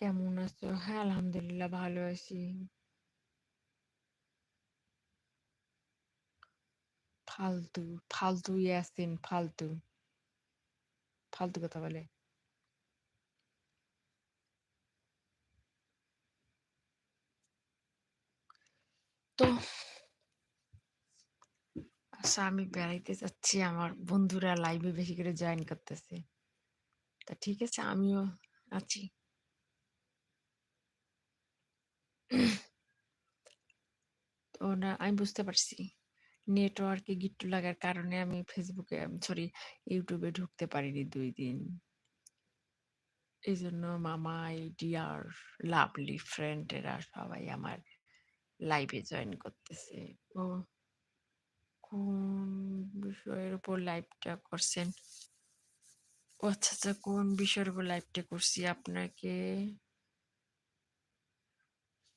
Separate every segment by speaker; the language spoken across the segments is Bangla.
Speaker 1: কেমন আছো? হ্যাঁ, আলহামদুলিল্লাহ ভালো আছি। ফালতু, ফালতু ইয়াসিন ফালতু। ফালতু কথা বলে। তো আচ্ছা আমি বেড়াইতে যাচ্ছি। আমার বন্ধুরা লাইভে বেশি করে জয়েন করতেছে। তা ঠিক আছে আমিও আছি। না আমি বুঝতে পারছি। নেটওয়ার্কে গিট্টু লাগার কারণে আমি ফেসবুকে সরি ইউটিউবে ঢুকতে পারিনি দুই দিন। এইজন্য মামা, ডিয়ার, লাভলি ফ্রেন্ড এরা সবাই আমার লাইভে জয়েন করতেছে। ও কোন বিষয়ের উপর লাইভটা করছেন? ও আচ্ছা, আচ্ছা কোন বিষয়ের উপর লাইভটা করছি আপনাকে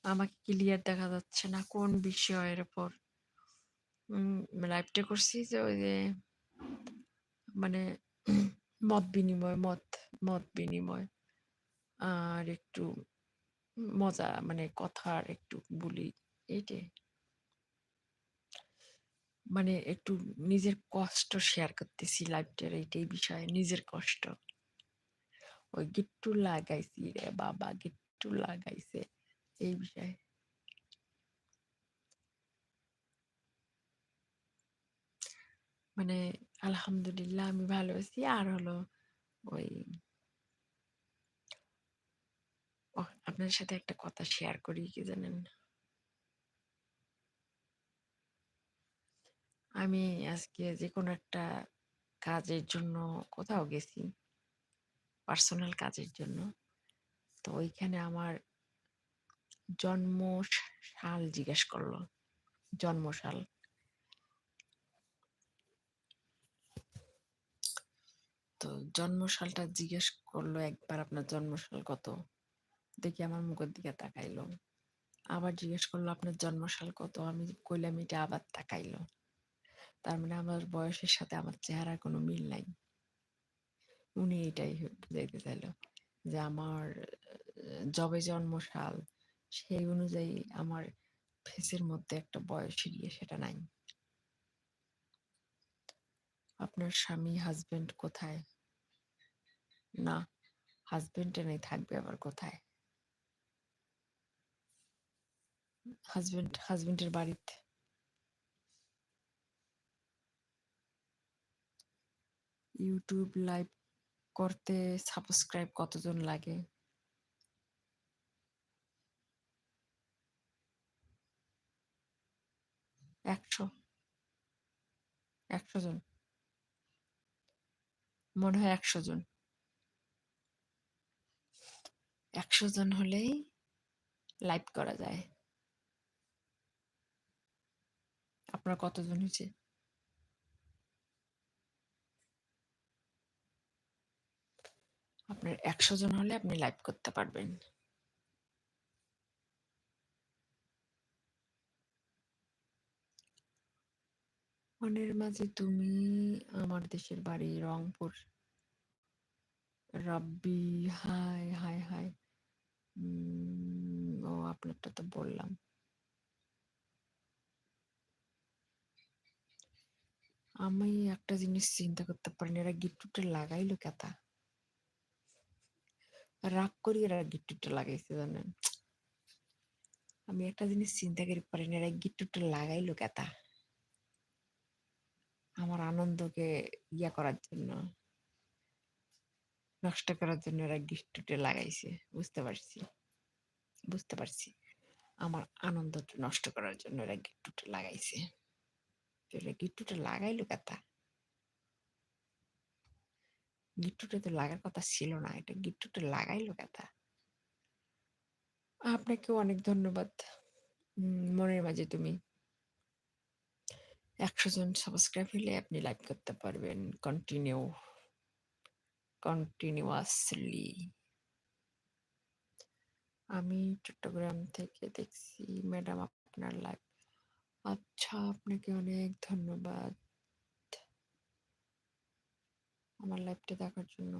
Speaker 1: আমাকে ক্লিয়ার দেখা যাচ্ছে না কোন বিষয়ের উপর? লাইভটা করছি যে ওই যে মানে মত বিনিময়, মত মত বিনিময়। আর একটু মজা মানে কথার একটু বলি, এইটাই। মানে একটু নিজের কষ্ট শেয়ার করতেছি লাইভটার এইটাই বিষয়, নিজের কষ্ট। ওই গিট্টু লাগাইছি রে বাবা, গিট্টু লাগাইছে এই বিষয়ে। মানে আলহামদুলিল্লাহ আমি ভালো আছি। আর হলো ওই আপনার সাথে একটা কথা শেয়ার করি, কি জানেন? আমি আজকে যেকোনো একটা কাজের জন্য কোথাও গেছি। পার্সোনাল কাজের জন্য। তো ওইখানে আমার জন্ম সাল জিজ্ঞেস করল। জন্মসাল। তো জন্মসালটা জিজ্ঞেস করল একবার, আপনার জন্মসাল কত? দেখি আমার মুখের দিকে তাকাইল। আবার জিজ্ঞেস করল, আপনার জন্মসাল কত? আমি কইলাম, এটা আবার তাকাইলো তার মানে আমার বয়সের সাথে আমার চেহারার কোনো মিল নাই। উনি এটাই বুঝাইতে চাইলো যে আমার যবে জন্মসাল সেই অনুযায়ী আমার ফেসের মধ্যে একটা বয়স ইয়ে সেটা নাই। আপনার স্বামী হাজবেন্ড কোথায়? না, হাসব্যান্ড নেই থাকবে আবার কোথায়? হাসব্যান্ড হাজবেন্ডের বাড়িতে। ইউটিউব লাইভ করতে সাবস্ক্রাইব কতজন লাগে? একশো। একশো জন। মনে হয় একশো জন। একশো জন হলেই লাইভ করা যায়। আপনার কতজন হইছে? আপনার একশো জন হলে আপনি লাইভ করতে পারবেন। মনের মাঝে তুমি আমার দেশের বাড়ি Rangpur. Rabbi hi, hi, hi. ও আপনারটা তো বললাম। আমি একটা জিনিস চিন্তা করতে পারিনি এরা গিট্টুটা লাগাইলো কেতা? রাগ করে এরা গিট্টুটা লাগাইছে জানেন? আমি একটা জিনিস চিন্তা করি পারিনি এরা গিট্টুটা লাগাইলো কেতা? আমার আনন্দকে ইয়া করার জন্য। নষ্ট করার জন্য এরা গিট্টুটা লাগাইছে। বুঝতে পারছি। বুঝতে পারছি। আমার আনন্দটা নষ্ট করার জন্য এরা গিট্টুটা লাগাইছে। তো এরা গিট্টুটা লাগাইলো কেতা? গিট্টুটা তো লাগার কথা ছিল না। এটা গিট্টুটা লাগাইলো কেতা? আপনাকেও অনেক ধন্যবাদ। মনের মাঝে তুমি। ১০০ জন সাবস্ক্রাইব হলে আপনি লাইভ করতে পারবেন কন্টিনিউ। কন্টিনিউয়াসলি। আমি চট্টগ্রাম থেকে দেখছি ম্যাডাম আপনার লাইভ। আচ্ছা আপনাকে অনেক ধন্যবাদ। আমার লাইভটা দেখার জন্য।